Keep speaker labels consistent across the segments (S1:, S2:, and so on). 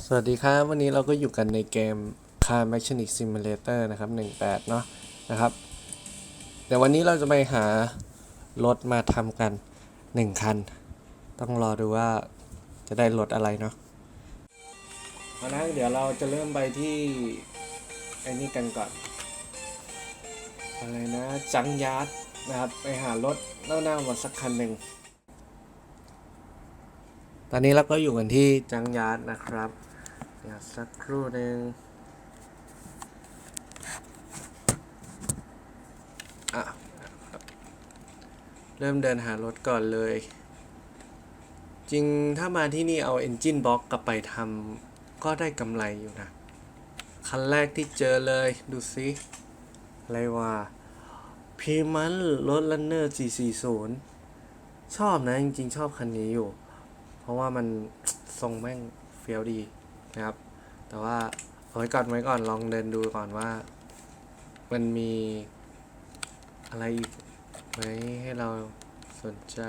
S1: สวัสดีครับ วันนี้เราก็อยู่กันในเกม Car Mechanic Simulator นะครับ 18 เนาะนะครับเดี๋ยววันนี้เราจะไปหารถมาทำกัน 1 คัน ต้องรอดูว่าจะได้รถอะไรเนาะมานะเดี๋ยวเราจะเริ่มไปที่ไอ้นี่กันก่อน อะไรนะ จังยาร์ดนะครับ ไปหารถเน่าๆมาสักคันหนึ่ง ตอนนี้เราก็อยู่กันที่จังยาร์ดนะครับ เดี๋ยวสักครู่หนึ่งอะเริ่มเดินหารถก่อนเลย จริงถ้ามาที่นี่เอา Engine Box กลับไปทำก็ได้กำไรอยู่นะ คันแรกที่เจอเลยดูซิอะไรว่าพีมันรถ Runner G40 ชอบนะ จริงๆ ชอบคันนี้อยู่ เพราะว่ามันทรงแม่งเฟี้ยวดีนะครับ แต่ว่าเอาไว้ก่อนไว้ก่อนลองเดินดูก่อนว่า มันมีอะไรอีกไหมให้เราสนใจ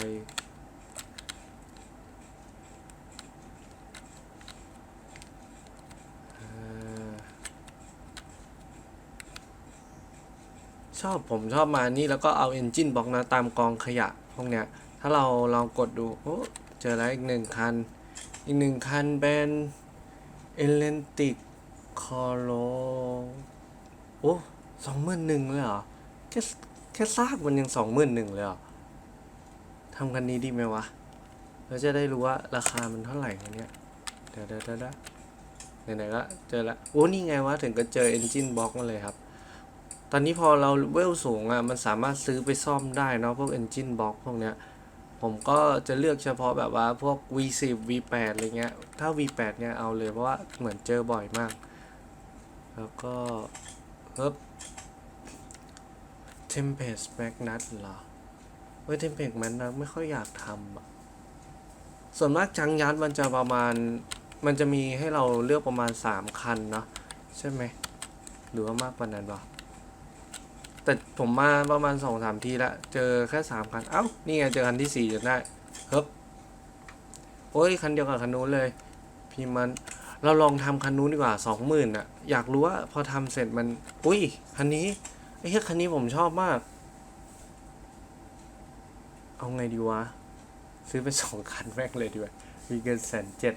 S1: ชอบผมชอบมานี่แล้วก็เอา Engine Box นะตามกองขยะพวกเนี้ย ถ้าเราลองกดดูโอ้ เจอแล้วอีกหนึ่งคัน อีกหนึ่งคันเป็นเอเลนติกคอโลโอ้สองหมื่นหนึ่งเลยเหรอ แค่แค่ซากมันยังสองหมื่นหนึ่งเลยเหรอทำกันนี้ดีไหมวะ เราจะได้รู้ว่าราคามันเท่าไหร่กันเนี่ยเดี๋ยวเดี๋ยวเดี๋ยวไหนๆก็เจอละโอ้นี่ไงวะถึงก็เจอ Engine Box มาเลยครับ ตอนนี้พอเราเวลสูงอะ มันสามารถซื้อไปซ่อมได้เนาะพวก Engine Box พวกเนี้ย ผมก็จะเลือกเฉพาะแบบว่าพวก V10 V8 อะไรเงี้ย ถ้า V8 เนี่ยเอาเลยเพราะว่าเหมือนเจอบ่อยมาก แล้วก็เฮ้บ Tempest Magnus เหรอเฮ้ย Tempest Magnus ไม่ค่อยอยากทำอะส่วนมากจังยัดมันจะประมาณ มันจะมีให้เราเลือกประมาณ 3 คันเนาะใช่ไหมหรือว่ามากกว่านั้นวะ แต่ผมมาประมาณสองสามทีละ เจอแค่สามคัน เอ้า นี่ไง เจอคันที่สี่จนได้เฮ้บโอ้ย คันเดียวกับคันนู้นเลย พี่มัน เราลองทำคันนู้นดีกว่าสองหมื่นอะอยากรู้ว่าพอทำเสร็จมัน อุ้ย คันนี้ ไอ้เหี้ยคันนี้ผมชอบมาก เอาไงดีวะ ซื้อไปสองคันแม่งเลยดีกว่ามีเงินแสนเจ็ด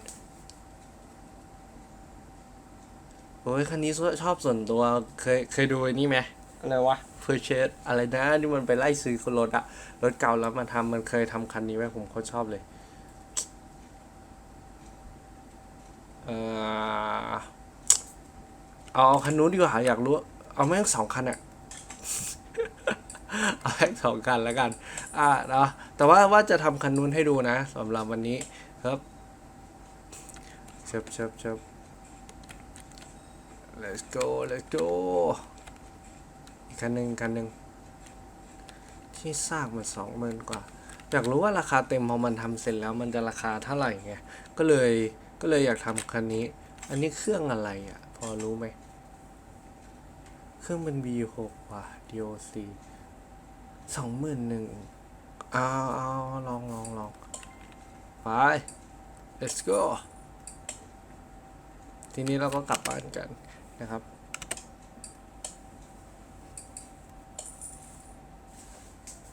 S1: โอ้ยคันนี้ชอบส่วนตัว เคย เคยดูนี่ไหม อะไรวะ purchase อะไรนะที่มันไปไล่ซื้อคนรถอะรถเก่าแล้วมาทำมันเคยทำคันนี้ไว้ผมโคตรชอบเลยเออเอาคันนู้นดีกว่าอยากรู้ เอาแม่งสองคันอะเอาแม่งสองคันแล้วกัน อ่าเนาะแต่ว่าว่าจะทำคันนู้นให้ดูนะสำหรับวันนี้ครับเชิบเชิบเชิบ let's go let's go คันหนึ่งคันหนึ่งที่ซากมันสองหมื่นกว่า อยากรู้ว่าราคาเต็มพอมันทำเสร็จแล้วมันจะราคาเท่าไหร่ไงก็เลยก็เลยอยากทำคันนี้ อันนี้เครื่องอะไรอะ พอรู้ไหมเครื่องเป็น V6 ว่ะ DOC สองหมื่นหนึ่งเอาเอาลองลองลองไป let's go ทีนี้เราก็กลับบ้านกันนะครับ